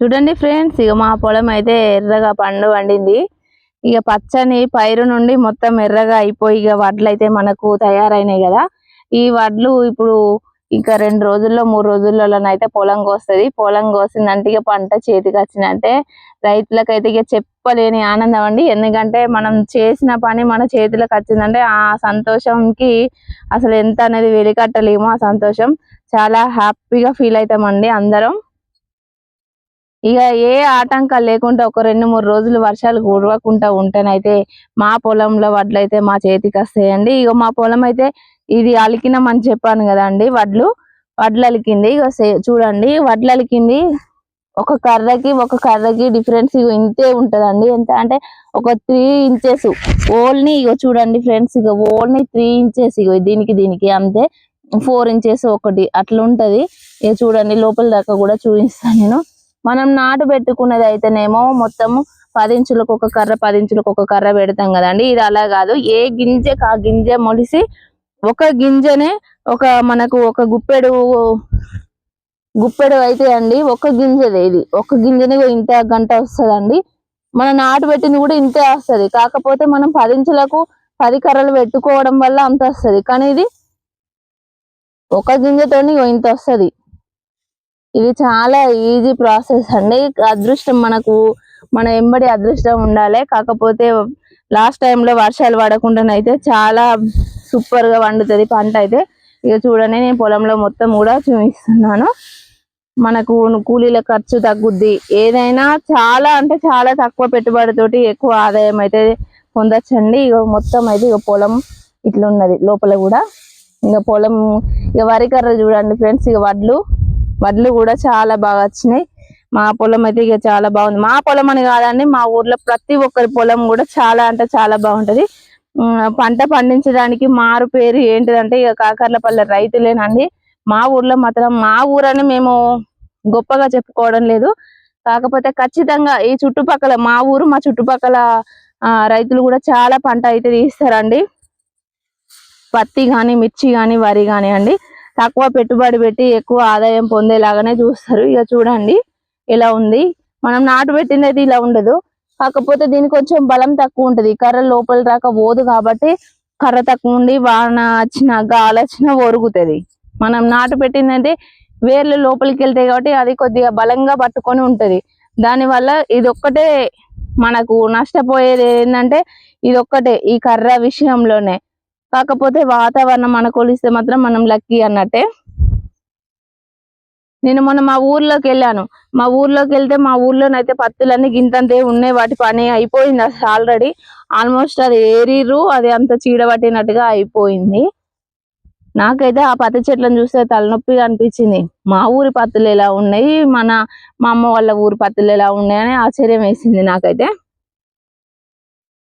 చూడండి ఫ్రెండ్స్ ఇక మా పొలం అయితే ఎర్రగా పండు వండింది ఇక పచ్చని పైరు నుండి మొత్తం ఎర్రగా అయిపోయి ఇక వడ్లు అయితే మనకు తయారైనాయి కదా. ఈ వడ్లు ఇప్పుడు ఇంకా రెండు రోజుల్లో మూడు రోజుల్లోనైతే పొలం కోస్తుంది. పొలం కోసిందంటే ఇక పంట చేతికి వచ్చిందంటే రైతులకైతే ఇక చెప్పలేని ఆనందం అండి. ఎందుకంటే మనం చేసిన పని మన చేతులకు వచ్చిందంటే ఆ సంతోషంకి అసలు ఎంత అనేది వెలికట్టలేము ఆ సంతోషం. చాలా హ్యాపీగా ఫీల్ అవుతామండి అందరం. ఇక ఏ ఆటంకాలు లేకుండా ఒక రెండు మూడు రోజులు వర్షాలు కురవకుండా ఉంటేనైతే మా పొలంలో వడ్లు అయితే మా చేతికి వస్తాయండి. ఇక మా పొలం అయితే ఇది అలికినామని చెప్పాను కదండి వడ్లు. వడ్లు అలికింది. ఇక చూడండి వడ్లు అలికింది. ఒక కర్రకి ఒక కర్రకి డిఫరెన్స్ ఇంతే ఉంటదండి. ఎంత అంటే ఒక త్రీ ఇంచెస్ ఓల్ని ఇగో చూడండి ఫ్రెండ్స్ ఇక ఓల్ని త్రీ ఇంచెస్ ఇగో దీనికి దీనికి అంతే. ఫోర్ ఇంచెస్ ఒకటి అట్లా ఉంటుంది ఇక చూడండి లోపల దాకా కూడా చూపిస్తాను నేను. మనం నాటు పెట్టుకున్నది అయితేనేమో మొత్తము పది ఇంచులకు ఒక కర్ర పది ఇంచులకు ఒక కర్ర పెడతాం కదండి. ఇది అలా కాదు. ఏ గింజకి ఆ గింజ మొలిసి ఒక గింజనే ఒక మనకు ఒక గుప్పెడు గుప్పెడు అయితే అండి ఒక గింజదే ఇది. ఒక గింజనే ఇంత గంట వస్తదండి. మనం నాటు పెట్టింది కూడా ఇంతే వస్తది. కాకపోతే మనం పది ఇంచులకు పది కర్రలు పెట్టుకోవడం వల్ల అంత వస్తది. కానీ ఇది ఒక గింజతోని ఇంత వస్తది. ఇది చాలా ఈజీ ప్రాసెస్ అండి. అదృష్టం మనకు మన ఎంబడి అదృష్టం ఉండాలి. కాకపోతే లాస్ట్ టైంలో వర్షాలు పడకుండానైతే చాలా సూపర్గా వండుతుంది పంట అయితే. ఇక చూడండి నేను పొలంలో మొత్తం కూడా చూపిస్తున్నాను. మనకు కూలీల ఖర్చు తగ్గుద్ది. ఏదైనా చాలా అంటే చాలా తక్కువ పెట్టుబడితోటి ఎక్కువ ఆదాయం అయితే పొందొచ్చండి. ఇక మొత్తం అయితే ఇక పొలం ఇట్లా ఉన్నది లోపల కూడా. ఇక పొలం ఇక వరి కర్ర చూడండి ఫ్రెండ్స్ ఇక వడ్లు. వడ్లు కూడా చాలా బాగా వచ్చినాయి. మా పొలం అయితే ఇక చాలా బాగుంది. మా పొలం అని కాదండి మా ఊర్లో ప్రతి ఒక్కరి పొలం కూడా చాలా అంటే చాలా బాగుంటది. పంట పండించడానికి మారు పేరు ఏంటిదంటే ఇక కాకర్లపల్లె రైతులేనండి. మా ఊర్లో మాత్రం మా ఊరని మేము గొప్పగా చెప్పుకోవడం లేదు. కాకపోతే ఖచ్చితంగా ఈ చుట్టుపక్కల మా ఊరు మా చుట్టుపక్కల రైతులు కూడా చాలా పంట అయితే తీస్తారండి. పత్తి కానీ మిర్చి కానీ వరి కానీ అండి. తక్కువ పెట్టుబడి పెట్టి ఎక్కువ ఆదాయం పొందేలాగానే చూస్తారు. ఇక చూడండి ఇలా ఉంది. మనం నాటు పెట్టింది అయితే ఇలా ఉండదు. కాకపోతే దీనికి కొంచెం బలం తక్కువ ఉంటది. కర్ర లోపల రాక పోదు కాబట్టి కర్ర తక్కువ ఉండి వాన వచ్చిన గాలి వచ్చినా ఒరుగుతుంది. మనం నాటు పెట్టిందంటే వేర్లు లోపలికి వెళ్తాయి కాబట్టి అది కొద్దిగా బలంగా పట్టుకొని ఉంటుంది. దాని వల్ల ఇది ఒక్కటే మనకు నష్టపోయేది ఏంటంటే ఇది ఒక్కటే ఈ కర్ర విషయంలోనే. కాకపోతే వాతావరణం అనుకూలిస్తే మాత్రం మనం లక్కీ అన్నట్టే. నేను మొన్న మా ఊర్లోకి వెళ్ళాను. మా ఊర్లోకి వెళ్తే మా ఊర్లోనైతే పత్తులన్నీ గింతంతే ఉన్నాయి. వాటి పని అయిపోయింది అసలు ఆల్రెడీ ఆల్మోస్ట్ అది ఏరిర్రు అది అంత చీడబట్టినట్టుగా అయిపోయింది. నాకైతే ఆ పత్తి చెట్లను చూస్తే తలనొప్పిగా అనిపించింది. మా ఊరి పత్తులు ఎలా ఉన్నాయి? మన మా అమ్మ వాళ్ళ ఊరి పత్తులు ఎలా ఉన్నాయి అని ఆశ్చర్యం వేసింది నాకైతే.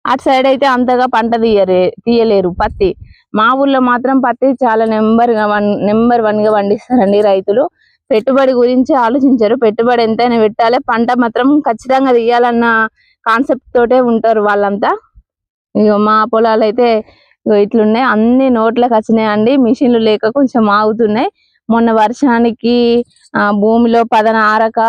అటు సైడ్ అయితే అంతగా పంట తీయరే తీయలేరు. పత్తి. మా ఊర్లో మాత్రం పత్తి చాలా నెంబర్ వన్ నెంబర్ వన్గా పండిస్తారండి రైతులు. పెట్టుబడి గురించి ఆలోచించరు. పెట్టుబడి ఎంతైనా పెట్టాలి. పంట మాత్రం ఖచ్చితంగా తీయాలన్న కాన్సెప్ట్ తోటే ఉంటారు వాళ్ళంతా. ఇక మా పొలాలు అయితే ఇట్లున్నాయి. అన్ని నోట్లకు వచ్చినాయండి. మిషన్లు లేక కొంచెం ఆగుతున్నాయి. మొన్న వర్షానికి ఆ భూమిలో పదన ఆరక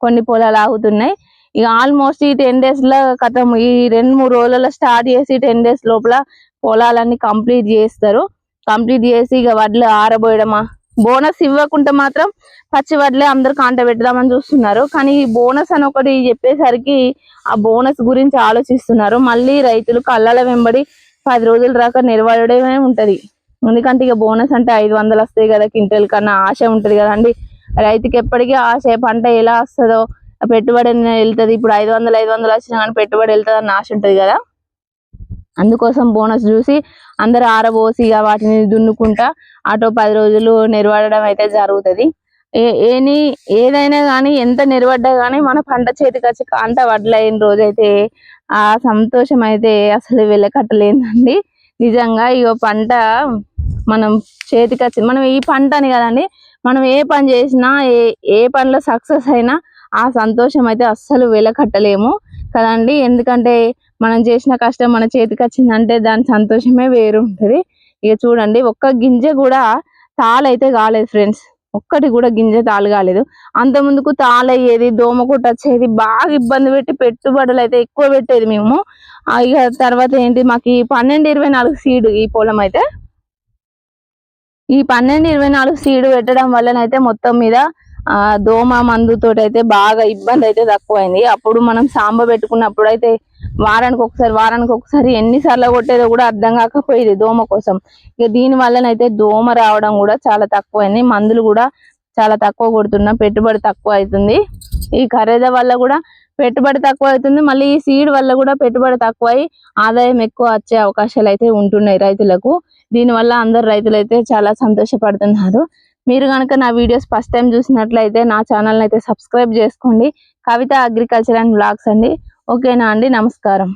కొన్ని పొలాలు ఆగుతున్నాయి. ఇక ఆల్మోస్ట్ ఈ టెన్ డేస్లో కథం ఈ రెండు మూడు రోజులలో స్టార్ట్ చేసి టెన్ డేస్ లోపల పొలాలన్నీ కంప్లీట్ చేస్తారు. కంప్లీట్ చేసి ఇక వడ్లు ఆరబోయడమా? బోనస్ ఇవ్వకుంటే మాత్రం పచ్చి వడ్లే అందరు కాంట పెడదామని చూస్తున్నారు. కానీ ఈ బోనస్ అని ఒకటి చెప్పేసరికి ఆ బోనస్ గురించి ఆలోచిస్తున్నారు. మళ్ళీ రైతులు కళ్ళల వెంబడి పది రోజుల దాకా నిలబడమే ఉంటది. ఎందుకంటే ఇక బోనస్ అంటే ఐదు వందలు వస్తాయి కదా క్వింటల్ కన్నా ఆశ ఉంటది కదండి. రైతుకి ఎప్పటికీ ఆశ పంట ఎలా వస్తుందో ఆ పెట్టుబడి వెళ్తుంది. ఇప్పుడు ఐదు వందలు ఐదు వందలు వచ్చినా కానీ పెట్టుబడి వెళ్తుంది అని ఆశ ఉంటుంది కదా. అందుకోసం బోనస్ చూసి అందరు ఆరబోసి ఇక వాటిని దున్నుకుంటా ఆటో పది రోజులు నిలబడడం అయితే జరుగుతది. ఏని ఏదైనా కానీ ఎంత నిలబడ్డా కానీ మన పంట చేతికి వచ్చి కాంట వడ్లైన రోజైతే ఆ సంతోషం అయితే అసలు వెళ్ళకట్టలేదండి నిజంగా ఇక పంట మనం చేతికి వచ్చి మనం ఈ పంట అని కదండి మనం ఏ పని చేసినా ఏ ఏ పనిలో సక్సెస్ అయినా ఆ సంతోషం అయితే అస్సలు వెలకట్టలేము. కదండి? ఎందుకంటే మనం చేసిన కష్టం మన చేతికి వచ్చిందంటే దాని సంతోషమే వేరు ఉంటది ఇక చూడండి ఒక్క గింజ కూడా తాళైతే కాలేదు ఫ్రెండ్స్. ఒక్కటి కూడా గింజ తాలు కాలేదు. అంత ముందుకు తాళయ్యేది దోమ కొట్టు వచ్చేది బాగా ఇబ్బంది పెట్టి పెట్టుబడులు అయితే ఎక్కువ పెట్టేది మేము. ఇక తర్వాత ఏంటి మాకు ఈ పన్నెండు ఇరవై నాలుగు సీడ్ ఈ పొలం అయితే. ఈ పన్నెండు ఇరవై నాలుగు సీడ్ పెట్టడం వల్లనైతే మొత్తం మీద ఆ దోమ మందుతో అయితే బాగా ఇబ్బంది అయితే తక్కువైంది. అప్పుడు మనం సాంబ పెట్టుకున్నప్పుడు అయితే వారానికి ఒకసారి వారానికి ఒకసారి ఎన్నిసార్లు కొట్టేదో కూడా అర్థం కాకపోయేది దోమ కోసం. ఇక దీని వల్లనైతే దోమ రావడం కూడా చాలా తక్కువైంది. మందులు కూడా చాలా తక్కువ కొడుతున్నాం పెట్టుబడి తక్కువ అవుతుంది ఈ ఖరీద వల్ల కూడా పెట్టుబడి తక్కువ అవుతుంది మళ్ళీ ఈ సీడ్ వల్ల కూడా పెట్టుబడి తక్కువ అయి ఆదాయం ఎక్కువ వచ్చే అవకాశాలు అయితే ఉంటున్నాయి రైతులకు. దీనివల్ల అందరు రైతులు అయితే చాలా సంతోషపడుతున్నారు. మీరు కనుక నా వీడియోస్ ఫస్ట్ టైం చూసినట్లయితే నా ఛానల్ని అయితే సబ్స్క్రైబ్ చేసుకోండి. కవిత అగ్రికల్చర్ అండ్ బ్లాగ్స్ అండి. ఓకేనా అండి? నమస్కారం.